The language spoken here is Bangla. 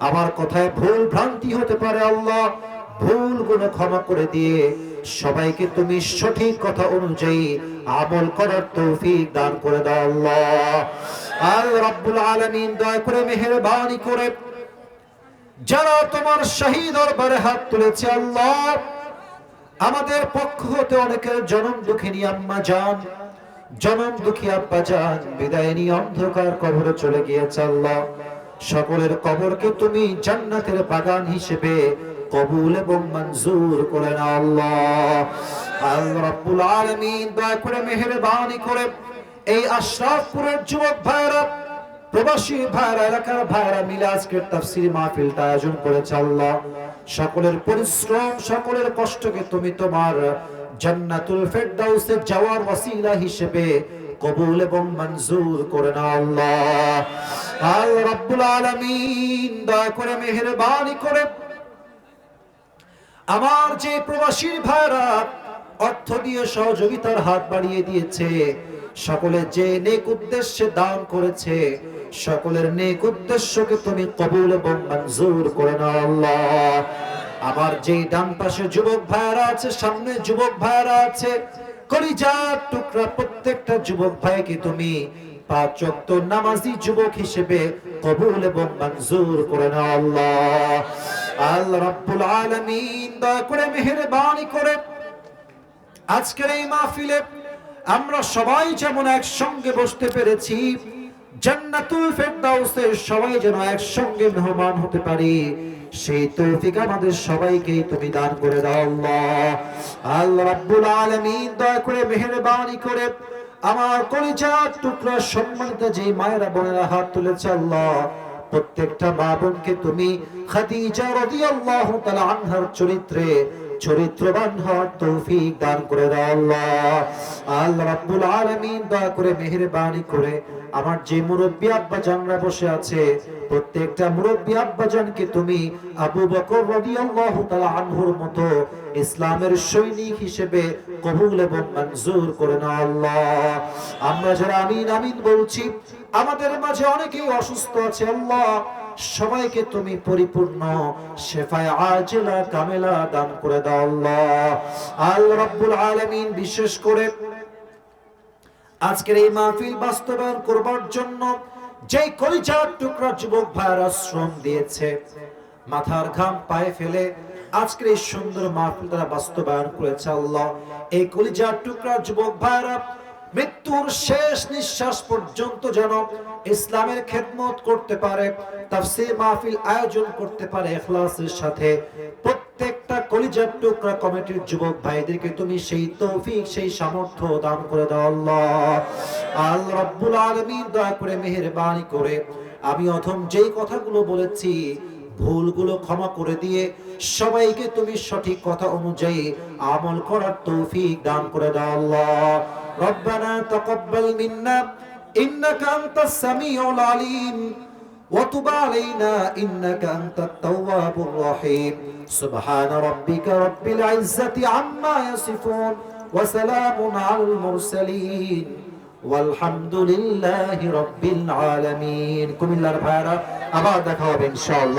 আমার কথায় ভুল ভ্রান্তি হতে পারে, আল্লাহ। ভুলগুলো ক্ষমা করে দিয়ে সবাইকে তুমি সঠিক কথা অনুযায়ী আমল করার তৌফিক দান করে দাও, আল্লাহ। আর রব্বুল আলামিন, দয়া করে মেহেরবানি করে যারা তোমার শহীদ দরবারে হাত তুলেছে, আল্লাহ, আমাদের পক্ষ হতে অনেকের জনম দুঃখিনী আম্মা যান। জনম দুঃখী আব্বা যান, বিদায় নিয়ে অন্ধকার কবরে চলে গিয়েছে আল্লাহ। সকলের কবরকে তুমি জান্নাতের বাগান হিসেবে কবুল এবং মঞ্জুর করে না আল্লাহ। আল্লাহ রাব্বুল দয়া করে মেহেরবানি করে এই আশরাফপুরের যুবক ভাইরা প্রবাসী ভাইরা, এলাকার ভাইরা মিলে আজকের তাফসির মাহফিলটা আয়োজন করেছে আল্লাহ। সকলের পরিশ্রম, সকলের কষ্টকে তুমি তোমার জান্নাতুল ফেরদাউসে যাওয়ার ওয়াসিলা হিসেবে কবুল এবং মঞ্জুর করে না আল্লাহ। আল্লাহ রাব্বুল আলামিন, দয়া করে মেহেরবানি করে। আমার যে প্রবাসী ভাইরা অর্থ দিয়ে সহযোগিতার হাত বাড়িয়ে দিয়েছে সকলে যে নেক উদ্দেশ্যে দান করেছে, সকলের নেক উদ্দেশ্যকে তুমি কবুল এবং মঞ্জুর করে নাও আল্লাহ। আমার যে ডান পাশে যুবক ভাইরা আছে, সামনে যুবক ভাইরা আছে টুকরা প্রত্যেকটা যুবক ভাইকে তুমি পাঁচ নামাজি যুবক হিসেবে কবুল এবং মঞ্জুর করে নাও আল্লাহ। আল্লাহ রাব্বুল আলামিন, দয়া করে মেহেরবানি করে। আজকের এই মাহফিলে আমরা সবাই যেমন একসঙ্গে বসতে পেরেছি, জান্নাতুল ফেরদাউসে সবাই যেন একসঙ্গে মেহমান হতে পারি। সেই তৌফিক আমাদের সবাইকে তুমি দান করে দাও, আল্লাহ। আল্লাহ রাব্বুল আলামিন, দয়া করে মেহেরবানি করে আমার কলিজার টুকরা সম্মানিত যে মায়েরা, বোনেরা হাত তুলেছে, আল্লাহ। প্রত্যেকটা মা বোনকে তুমি খাদিজা রাদিয়াল্লাহু তাআলা আনহার চরিত্রে চরিত্রবান হওয়ার তৌফিক দান করে দাও আল্লাহ। আল্লাহ রাব্বুল আলামিন দয়া করে মেহেরবানি করে আমার যে মুরব্বী আব্বা জানরা বসে আছে, প্রত্যেকটা মুরব্বী আব্বা জানকে তুমি আবু বকর রাদিয়াল্লাহু তাআলা আনহুর মতো ইসলামের সৈনিক হিসেবে কবুল এবং মঞ্জুর করে নাও আল্লাহ। আমরা যারা আমিন আমিন বলছি, আমাদের মাঝে অনেকেই অসুস্থ আছে আল্লাহ। সবাইকে তুমি পরিপূর্ণ শেফায় আজলা কামেলা দান করে দাও আল্লাহ। আল্লাহ রাব্বুল আলামিন বিশেষ করে আজকের এই মাহফিল বাস্তবায়ন করবার জন্য যেই কলিজার টুকরা যুবক ভাইরা শ্রম দিয়েছে, মাথার ঘাম পায়ে ফেলে আজকের এই সুন্দর মাহফিল তারা বাস্তবায়ন করেছে আল্লাহ। এই কলিজার টুকরা যুবক ভাইরা মৃত্যুর শেষ নিঃশ্বাস পর্যন্ত যেন ইসলামের খেদমত করতে পারে, তাফসীর মাহফিল আয়োজন করতে পারে ইখলাসের সাথে। প্রত্যেকটা কলিজার টুকরা কমিটির যুবক ভাইদেরকে তুমি সেই তৌফিক, সেই সামর্থ্য দান করে দাও আল্লাহ। আল্লাহ রাব্বুল আলামিন দয়া করে মেহেরবানি করে। আমি অথম যেই কথাগুলো বলেছি, ভুলগুলো ক্ষমা করে দিয়ে সবাইকে তুমি সঠিক কথা অনুযায়ী আমল করার তৌফিক দান করে দাও আল্লাহ। ربنا تقبل منا إنك أنت السميع العليم وتب علينا إنك أنت التواب الرحيم سبحان ربك رب العزة عما يصفون وسلام على المرسلين والحمد لله رب العالمين كم الله ربنا أبعد إن شاء الله